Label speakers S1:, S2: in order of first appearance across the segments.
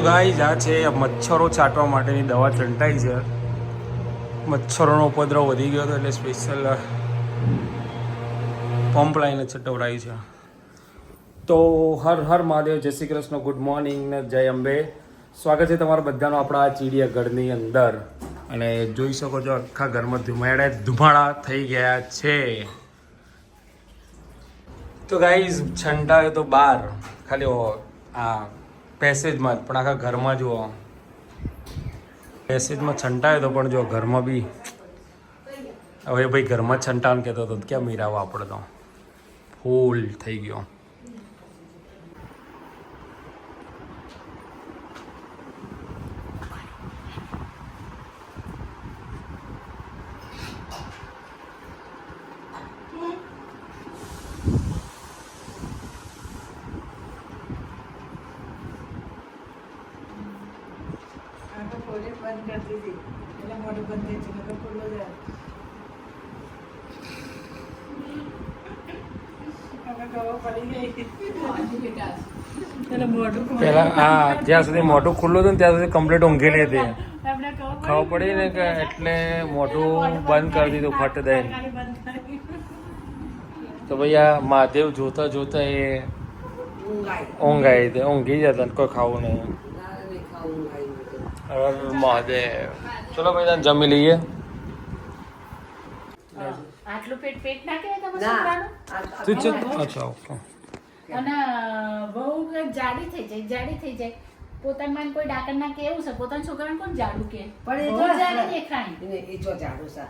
S1: તો ગાઈઝ, આ છે મચ્છરો છાંટવા માટેની દવા છંટાઈ છે. મચ્છરોનો ઉપદ્રવ વધી ગયો હતો એટલે સ્પેશિયલ પંપ લાઈને છટવડાવી છે. તો હર હર મહાદેવ, જય શ્રી કૃષ્ણ ગુડ મોર્નિંગ ને જય અંબે. સ્વાગત છે તમારા બધાનો આપણા ચીડિયા ઘરની અંદર. અને જોઈ શકો છો આખા ઘરમાં ધુમાડા ધુમાડા થઈ ગયા છે. તો ગાઈઝ, છંટાયો તો બાર. ખાલી આ પેસેજમાં જ, પણ આખા ઘરમાં જુઓ. પેસેજમાં છંટાયો તો પણ જો ઘરમાં બી. હવે ભાઈ ઘરમાં છંટાવાનું કહેતો હતો ક્યાં મીરાવો આપણે તો ફૂલ થઈ ગયો.
S2: આખો બંધ કરી દીધી એટલે મોઢું બંધ થઈ છે નકર ખુલ્લો જાય
S1: જ્યાં સુધી મોઢું ખુલ્લું હતું ને ત્યાં સુધી કમ્પ્લીટ ઊંઘેલી હતી
S2: ખબર
S1: પડી ને કે એટલે મોઢું બંધ કરી દીધું ફટ
S2: કરી.
S1: તો ભાઈ આ મહાદેવ જોતા જોતા એ ઊંઘ આવી. હતી ઊંઘી જતા ને કોઈ ખાવું નહીં. મહાદેવ. ચલો ભાઈ તાન જમી લઈએ.
S2: આટલું પેટ પેટ ના કહેવાય
S1: અચ્છા ઓકે.
S2: અને બહુ જાડી થઈ જાય જાડી થઈ જાય. પોતાના કોઈ ડાકર ના કેવું છે? પોતાના છોકરાને કોણ જાડું કે?
S3: પણ એ તો
S2: જાડી દેખાય.
S3: એ જો જાડું છે.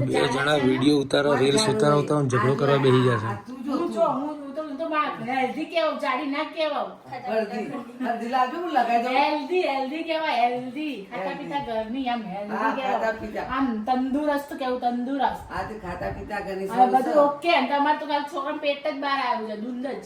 S1: બે જણા વીડિયો ઉતારો રીલ્સ ઉતારો ઉતારો ઝઘડો કરવા બેસી જશે
S2: તંદુરસ્ત કેવું તંદુરસ્ત.
S3: આ ખાતા પીતા ઘરની
S2: બધું ઓકે તમારે તો કાલ છોકરા પેટ જ બહાર આવ્યું છે દૂધ જ.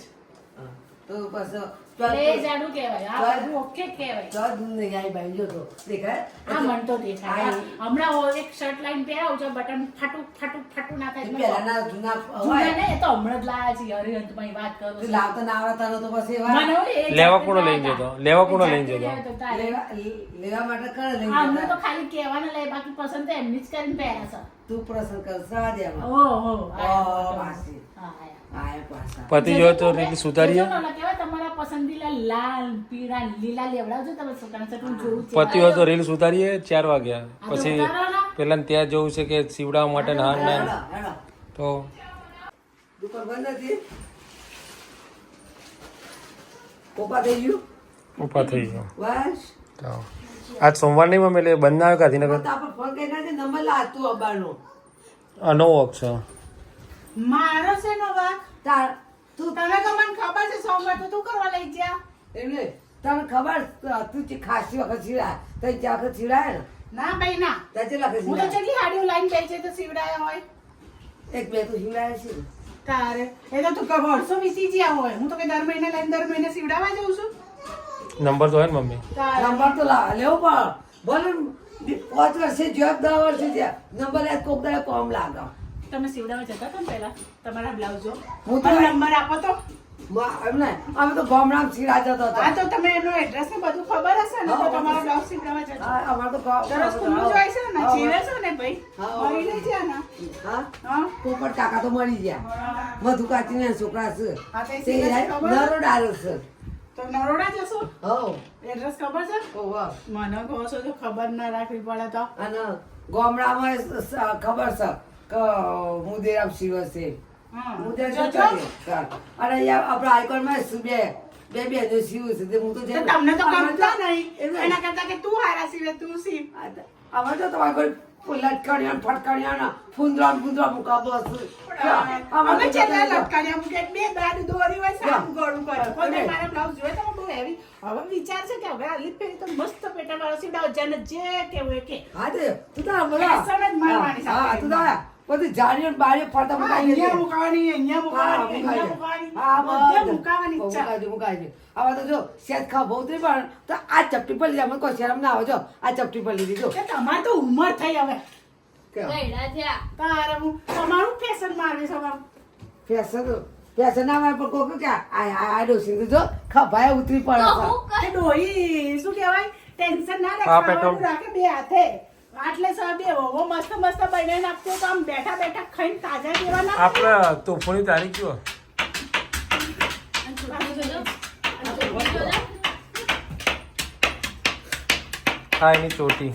S3: તો પછી
S2: એટલે એ જાડું કહેવાય. આ ઓકે કહેવાય.
S3: તો દૂધ ગાય જો તો. દેખાય?
S2: આ મન તો દેખાય. હમણાં એક શર્ટ લાઈન પહેરાવું છું બટન ફાટું ફાટું ફાટું ના થાય
S3: પહેલાના જૂના હોય.
S2: ને એ તો હમણાં જ લાયા છે. હરિહંતમાં વાત કરું
S3: તે
S2: છું.
S3: લાવતા ના આવડતા તો પછી એવા
S2: મને
S1: લેવા
S2: જાતે લઈ
S1: જતો? લેવા કોનો લઈ
S2: જતો?
S3: લેવા લેવા માટે કરે લઈ
S2: જતો હમણાં તો ખાલી કહેવાના લે બાકી પસંદ તો એમની જ કરીને પહેરા છે.
S3: તું પ્રસંગ કર સાદ્યા દે
S2: ઓહો
S3: ઓ,
S2: હા,
S3: પાછા
S1: પતિ જો તો રીલ સુધારીએ
S2: જો ને ઓલા કહેવાય તમારા પસંદીલા લાલ પીળા લીલા લેવડાવજો તમે છોકરાને તો હું
S1: પતિ હોય તો રીલ્સ સુધારીએ ચાર વાગ્યા પછી પેલા ત્યાં જવું છે કે સીવડાવવા માટે ના ના. તો
S3: દુકાન બંધ હતી કોપા થઈ ગયું
S1: ઊભા થઈ ગયું
S3: બસ
S1: તો આજ સોમવાર નહીં મમ્મી એટલે બંધ ના આવ્યો ગાંધીનગર
S3: આપણે ફોન કરી નાખજે, નંબર લાતું અબાનો
S1: આ નવો અક્ષર
S2: મારો છે નો વાંક?
S3: તાર તું
S2: તને તો મને ખબર છે સોમવાર તો તું કરવા લઈ જા
S3: એટલે તને ખબર તું જે ખાસી વખત છીડાય તો જ્યાં વખત છીડાય ને?
S2: ના ભાઈ ના.
S3: ત્યાં લખે
S2: હું તો
S3: છીડાય?
S2: હાડીઓ લાઈન બેસે તો સીવડાયા હોય.
S3: એક બે તો છીડાય છે.
S2: તારે. એ તો તું વર્ષો વીતી જ્યાં હોય. હું તો કે દર મહિને લઈને દર મહિને સીવડાવા જઉં છું.
S1: નંબર તો હોય ને મમ્મી.
S3: નંબર તો લા- લેવો પણ. બોલ પાંચ વર્ષે જ્યાં દસ વર્ષે જ્યાં. નંબર યાદ કોક દાડે કોમ લાગે.
S2: તમે સીવડાવવા જતા હતા ને પહેલા? તમારા બ્લાઉઝો?
S3: હું તો-
S2: નંબર આપો તો.
S3: મા- અમે તો ગામડામાં છીડા જતો હતો.
S2: તો તમે એનો એડ્રેસ ને બધું ખબર હશે ને તો તમારા બ્લાઉઝ સીવડાવવા જતા.
S3: હા, તો ગામ-
S2: ખુલ્લું જ છે ને
S3: હા,
S2: છે ને ભાઈ? મળી નહીં જાય ને?
S3: હા?
S2: હા?
S3: પોપટ કાકા તો મળી ગયા. મધુ કાચીને છોકરા છે? છે.
S2: તો નરોડા જશો
S3: હો.
S2: એડ્રેસ ખબર છે?
S3: ઓહો.
S2: મને કહો છો તો ખબર ના રાખવી પડે તો.
S3: અને ગામડામાં ખબર છે. મુદેરામ શિવ છે.
S2: હા.
S3: મુદેર
S2: જજો.
S3: જતા રહે. અને આપણા શું બે બે બે જો શિવ છે. તે હું તો
S2: તો તમને તો
S3: અમે
S2: નહીં. એના કરતા કે તું હારા શિવે તું શિવ.
S3: અમે તો તમારે કોઈ લટકણિયા ફટકણિયા ફૂંદરા ને ફૂંદરા મુકાબલો.
S2: અમે
S3: તો
S2: છેલ્લા
S3: જતા
S2: મૂકે બે દાદ દોરી હોય સારું ગળું કરે.
S3: કોને
S2: મારા બ્લાઉઝ જોઈએ તો બહુ હેવી હવે વિચાર છે કે હવે આલી ફેરી તો મસ્ત પેટા વાળો સીવડાવો જેને જે કેવું કે.
S3: હા તે તું
S2: તો જ મારવાની
S3: હા તું તારા બધી જાળીઓ બારીઓ ફરતા મુકાઈ
S2: અહીંયા મુકાવાની અહીંયા મુકાવાની અહીંયા મુકાવાની.
S3: હા,
S2: બધે. મુકાવાની ઈચ્છા.
S3: મુકાઈ દે, મુકાઈ હવે તો જો શેત ખા બહુ થઈ પણ તો આ ચપટી પર લીધી કોઈ શરમ ના આવે. જો આ ચપટી પર લીધી જો.
S2: કે તમારે તો ઉંમર થઈ હવે. તમારું ફેશન
S3: ફેશન ના હોય પણ કોક કે આ ડોસી જો ખભાએ ઉતરી પડે.
S4: ડોહી શું કહેવાય? ટેન્શન ના રાખે બે હાથે. આટલે સા બે વહુ મસ્ત મસ્ત બનાવીને હોય તો આમ બેઠા બેઠા ખાઈને તાજા દેવાના
S1: આપણે તોફાની તારીખ કયો હા, એની ચોટી.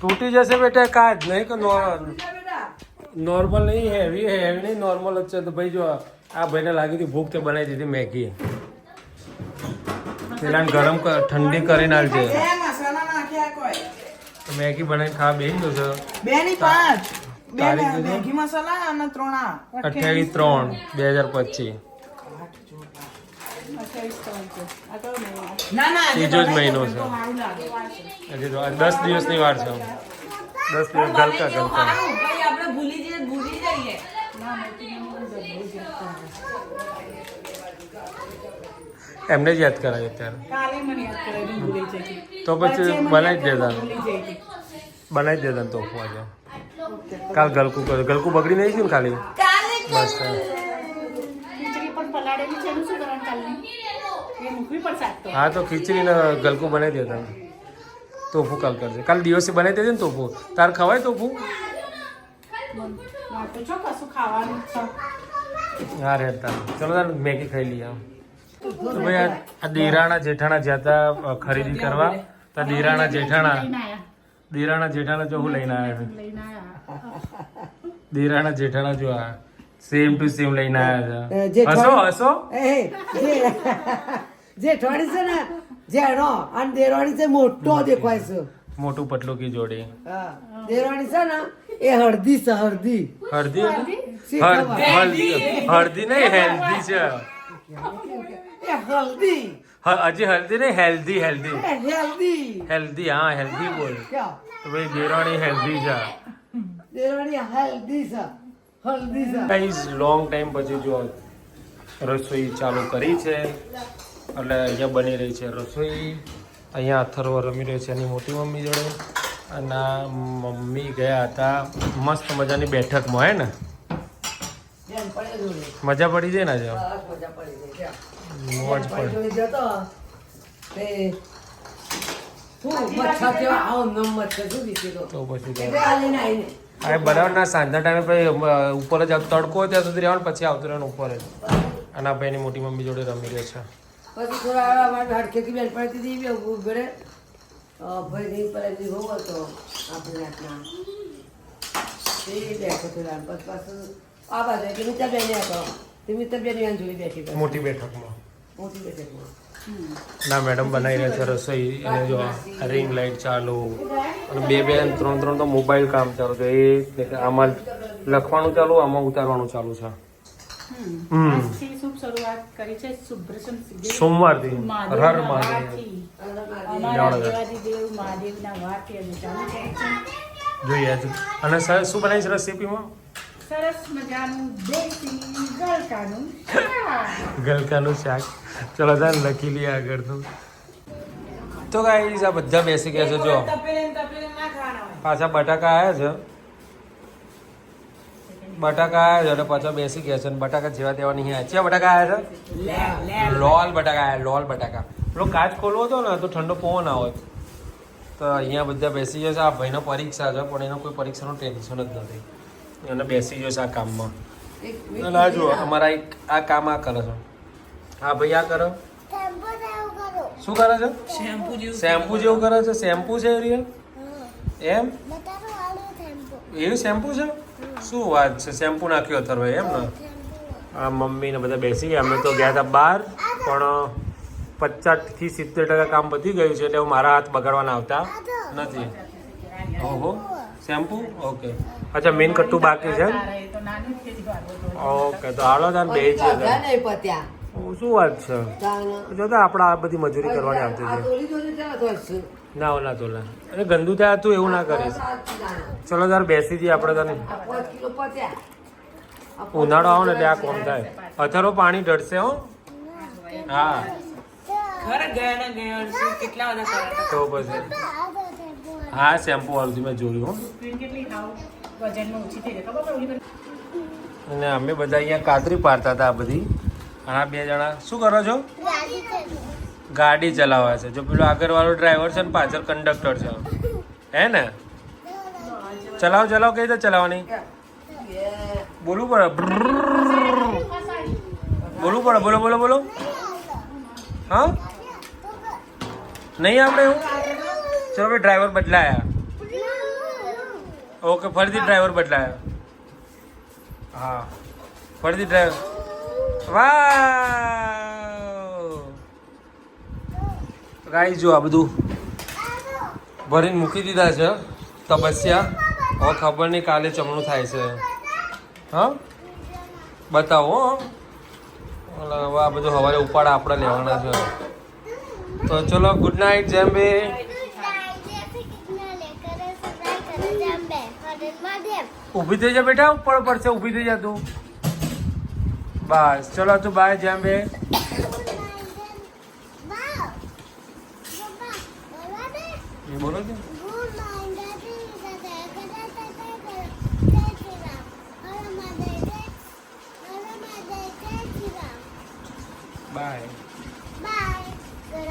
S1: તૂટી જશે બેટા કાચ નહીં કે નોર્મલ નહીં હેવી હેવી નહીં નોર્મલ જ છે. તો ભાઈ જો, આ ભાઈને લાગી હતી ભૂખ, તે બનાવી દીધી મેગી. પેલા ગરમ ઠંડી કરીને આલજે
S5: બે મસાલા નાખ્યા કોઈ
S1: તો મેગી બનાવીને ખાવા બેન જશો
S5: બે ની પાંચ. બે? મેગી મસાલા અને ત્રણ. આ
S1: અઠ્યાવીસ ત્રણ બે હજાર પચીસ.
S5: ના ના આજે
S1: ત્રીજો જ મહિનો છે. હજી તો દસ દિવસની વાર છે. દસ દિવસ ગલકા ગલકા.
S5: આપણે ભૂલી જઈએ ભૂલી જઈએ.
S1: એમને જ યાદ અત્યારે.
S4: કરાવી જતી
S1: તો પછી બનાવી જ દેતા. બનાવી દે દેતા તોફું આજે કાલ ગલકું કરે ગલકું બગડી નહીં છે ને ખાલી? બસ.
S2: ખીચડી
S4: તો.
S1: હા તો ખીચડીને ગલકું બનાવી દેતા તોફું કાલ કરજે. કાલ દિવસે બનાવી દેજે ને તોફું. તાર ખવાય તોફું? હા રે રહેતા. ચલો તાર મેગી ખાઈ લઈએ આમ. તો ભાઈ આ- દેરાણા જેઠાણા જ્યાં ખરીદી કરવા તો દીરાણા જેઠાણા. દીરાણા જેઠાણા જો હું લઈને આવ્યા છું. દેરાણા જેઠાણા જો આ સેમ ટુ સેમ લઈને આવ્યા છે. હસો હસો?
S3: એ જે ઠોડી છે ને જેનો અને દેરવાણી છે મોટો દેખાય છે.
S1: મોટું પટલું કી જોડી.
S3: હા. છે ને એ હળદી છે હળદી.
S1: હળદી હળદી? હળદી હળદી નહીં હેલ્ધી છે.
S3: એ હળદી.
S1: હજી હેલ્ધી નહીં હેલ્ધી હેલ્ધી
S3: હેલ્ધી
S1: હેલ્ધી હા હેલ્ધી બોલ? તો ભાઈ દેરાણી હેલ્ધી છે.
S3: દેરાણી હેલ્ધી છે. હેલ્ધી છે.
S1: ગાઈઝ લોંગ ટાઈમ પછી જો રસોઈ ચાલુ કરી છે. એટલે અહીંયા બની રહી છે રસોઈ. અહીંયા અથર્વ રમી રહ્યો છે એની મોટી મમ્મી જોડે. અને મમ્મી ગયા હતા. મસ્ત મજાની બેઠકમાં હે ને. મજા પડી જાય ને આજે?
S3: મજા પડી ક્યાં?
S1: મોજ પડે
S3: જતો તે?
S1: બરાબર ના સાંજના ટાઈમે પછી ઉપર જ તડકો હોય ત્યાં સુધી રહેવાનું પછી આવતું રહેવાનું ઉપર જ. અને ભાઈની મોટી મમ્મી જોડે રમી રહે છે.
S3: પછી થોડા વાર હડકેથી બેન પડતી હતી ઘરે ભાઈ નહીં પડે બહુ હતો આપણે રાતના. એ બેઠો રાત પાછું આ બાજુ એટલે મિત્ર બેન હતો. તે મિત્ર બેન જોઈ બેઠી
S1: મોટી બેઠકમાં. ના મેડમ બનાવી રહ્યા છે રસોઈ. એને જો રિંગ લાઇટ ચાલુ. અને બે બે અને ત્રણ ત્રણ તો મોબાઈલ કામ ચાલુ છે. એ આમાં લખવાનું ચાલુ આમાં ઉતારવાનું ચાલુ છે. સોમવારથી. હર મહાદેવ. જોઈએ અને સર શું બનાવી છે રેસીપીમાં
S4: સરસ મજાનું દેશી ગલકાનું.
S1: ગલકાનું શાક. ચલો તાર લખી લઈએ આગળનું. તો ગાઈસ આ બધા બેસી ગયા છે જો. પાછા બટાકા આવ્યા છે. બટાકા આવ્યા છે અને પાછા બેસી ગયા છે અને બટાકા જેવા તેવા નહીં આવ્યા છે બટાકા આવ્યા છે? લોલ બટાકા આવ્યા લોલ બટાકા. પેલો કાચ ખોલવો હતો ને તો ઠંડો પવન આવે તો અહીંયા બધા બેસી ગયા છે. આ ભાઈનો પરીક્ષા છે પણ એનો કોઈ પરીક્ષાનું ટેન્શન જ નથી. એને બેસી ગયો છે આ કામમાં. અને આ જુઓ. અમારા એક આ કામ આ કરે છે. હા ભાઈ આ કરો. શું કરે છે?
S5: શેમ્પુ જેવું
S1: શેમ્પુ જેવું કરે છે. શેમ્પુ છે રિયલ એમ? એવું શેમ્પુ છે? શું વાત છે? શેમ્પુ નાખ્યો અથર્વે એમ ને? આ મમ્મી ને બધા બેસી ગયા. અમે તો ગયા હતા બહાર પણ પચાસથી સિત્તેર ટકા કામ પતી ગયું છે એટલે હું મારા હાથ બગાડવાના આવતા નથી. ઓહો. શેમ્પુ? ઓકે. અચ્છા મેન કટ્ટુ બાકી છે
S4: તો
S1: ઓકે તો હાલો તાર બે છે શું વાત છે?
S3: જો
S1: જોતા આપણે આ બધી મજૂરી કરવાની આવતી છે.
S3: ના ઓ તો
S1: ઓલા તોલા અરે ગંદુ થાય તું એવું ના કરીશ. ચલો તાર બેસી જઈએ આપણે તને ઉનાળો આવો ને એટલે આ કોમ થાય. અથરો પાણી ઢળશે હો. હા.
S5: ખરે ગયા ને ગયા કેટલા બધા
S1: તો પછી. હા શેમ્પુ વાળું મેં જોયું અને અમે બધા અહીંયા કાતરી પાડતા હતા આ બધી. અને આ બે જણા. શું કરો છો? ગાડી ચલાવે. છે. જો પેલો આગળવાળો ડ્રાઈવર છે ને પાછળ કંડક્ટર છે. હે ને? ચલાવ ચલાવ કઈ રીતે ચલાવવાની? બોલવું પડે. બોલવું પડે બોલો બોલો બોલો હા નહીં આપણે એવું ચલો ભાઈ ડ્રાઈવર બદલાયા. ઓકે ફરીથી ડ્રાઈવર બદલાયા. હા. ફરીથી ડ્રાઈવર વાહ ગાઈ જો આ બધું ભરીને મૂકી દીધા છે તપસ્યા. હવે ખબર નહીં કાલે ચમણું થાય છે. હા? બતાવો હવે આ બધું હવારે ઉપાડા આપણે લેવાના છે. તો ચલો ગુડ નાઇટ જેમ બે ઊભી થઈ જા બેટા ઉપર પડશે ઊભી થઈ જા તું. બસ ચલો તું બાય જેમ બે. બોલો છો